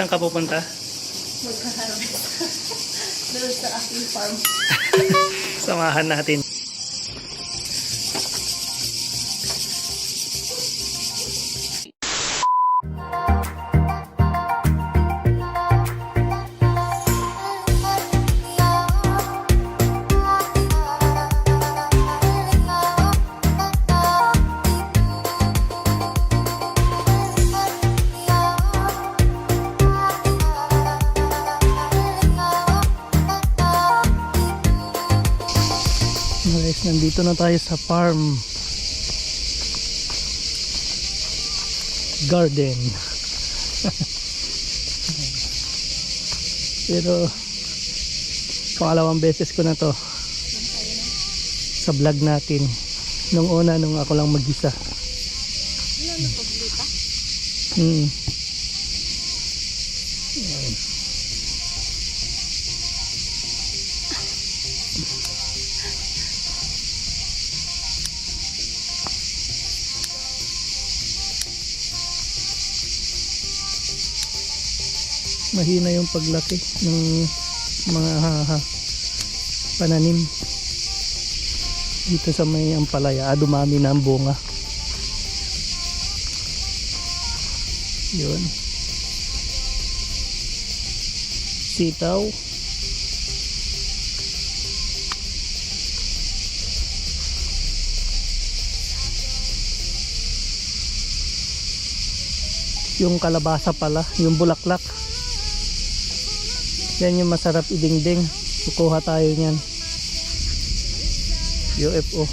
Saan ka pupunta? Magka-harvest. Doon sa aking farm. Samahan natin. Nandito na tayo sa farm. Garden. Pero pangalawang beses ko na to sa vlog natin. Nung una, nung ako lang mag-isa. Hmm. Mahina yung paglaki ng mga ha- pananim dito sa may ampalaya. Ah, dumami na ang bunga. Yun. Sitaw. Yung kalabasa pala, yung bulaklak. Yan yung masarap idingding. Kukuha tayo niyan. UFO.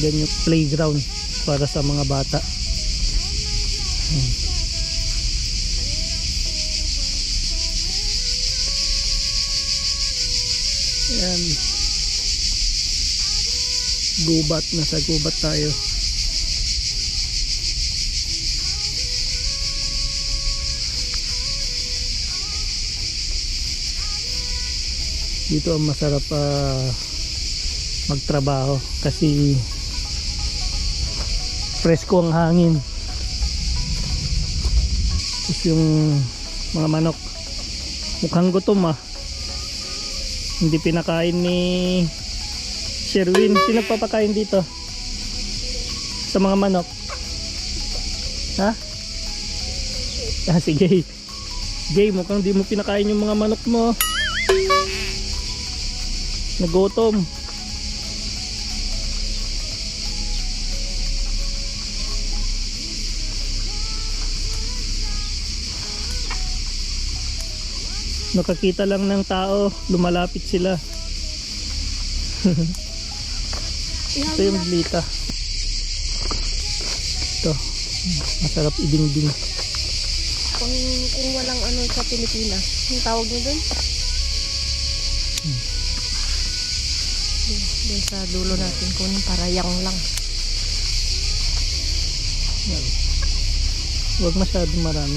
Yan yung playground para sa mga bata. Yan. Gubat. Nasa gubat tayo. Dito ang masarap ah, magtrabaho kasi presko ang hangin. Tapos yung mga manok mukhang gutom ah. Hindi pinakain ni Sherwin. Sino nagpapakain dito? Sa mga manok? Ha? Ah, si Gay. Gay, mukhang di mo pinakain yung mga manok mo. Nagutom. Nakakita lang ng tao, lumalapit sila. Ito yung blita. Ito. Masarap idingding. Kung, kung walang ano sa Pilipinas, yung tawag nyo dun? Sa dulo natin kunin para yang lang. Yan. Huwag masyadong marami.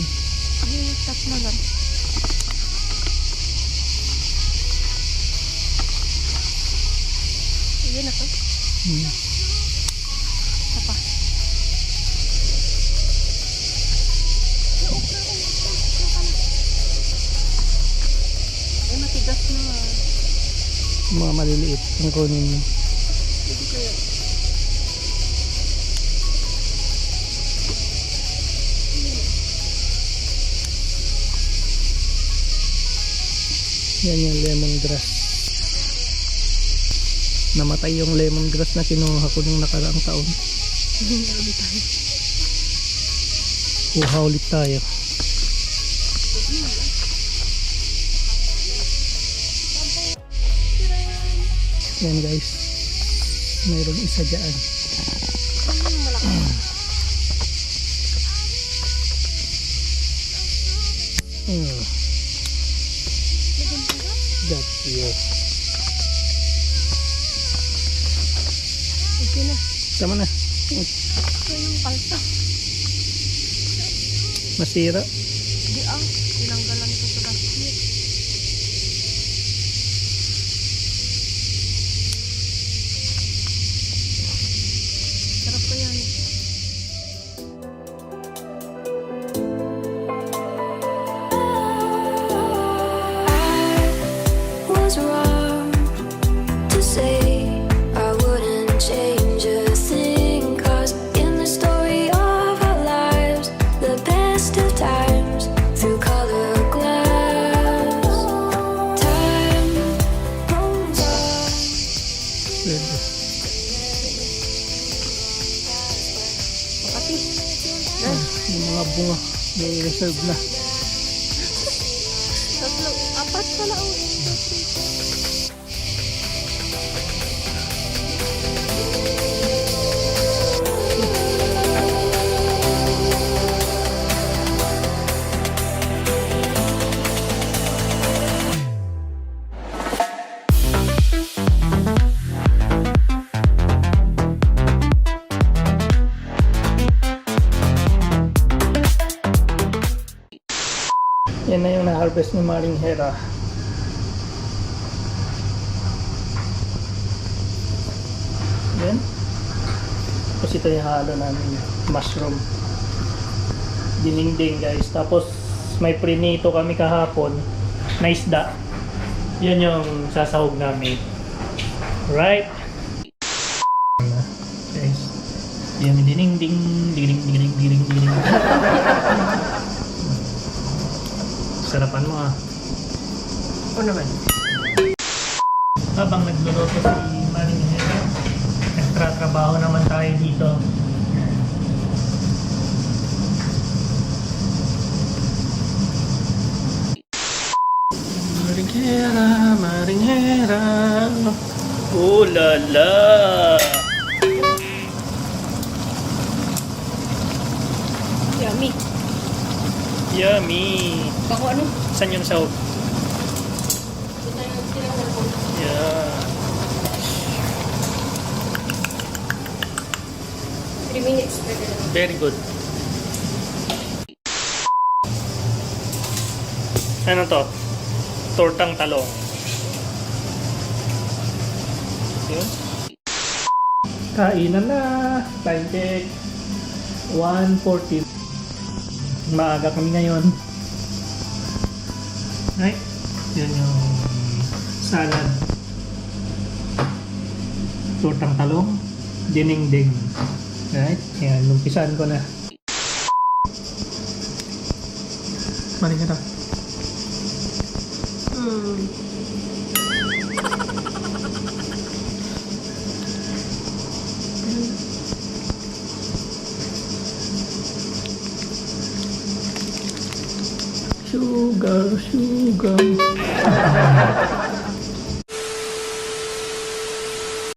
Ay, tatlo lang. Yun ako. Hmm. Apa? Ay, matigas na. Mga maliliit ang kunin mo. Yan yung lemongrass. Namatay yung lemongrass na kinuha ko nung nakaraang taon. Kuha ulit tayo. Yan guys. Mayroong isa dyan. Hmm. You. Okay na. Tama na. Ito yung palta. Masira. Di ah. Tinanggalan ko sa last year. i-reserve na. Tatlo, apat pala ang ito. Na-harvest ni Maring Hera. Yan. Tapos ito yung halo namin. Mushroom. Dinengdeng guys. Tapos may prinito kami kahapon. Na isda. Yan yung sasahog namin. Right? Guys. Yan ding ding ding ding Sarapan mo ah. O naman. Habang nagluluto si Maring Hera, extra trabaho naman tayo dito. Maring Hera, Maring Hera. Oh la la. Yummy. Yummy. Bako ano? Saan yung sahog? Yeah. 3 minutes. Pwede. Very good. Ano to? Tortang talong. Yun. Kainan na. Time check. 1.40. Maaga kami ngayon. Right? Yun yung salad. Tortang talong. Dinengdeng. Right? Yan, lumpisan ko na. Mali ka na. Hmm. Sugar, sugar.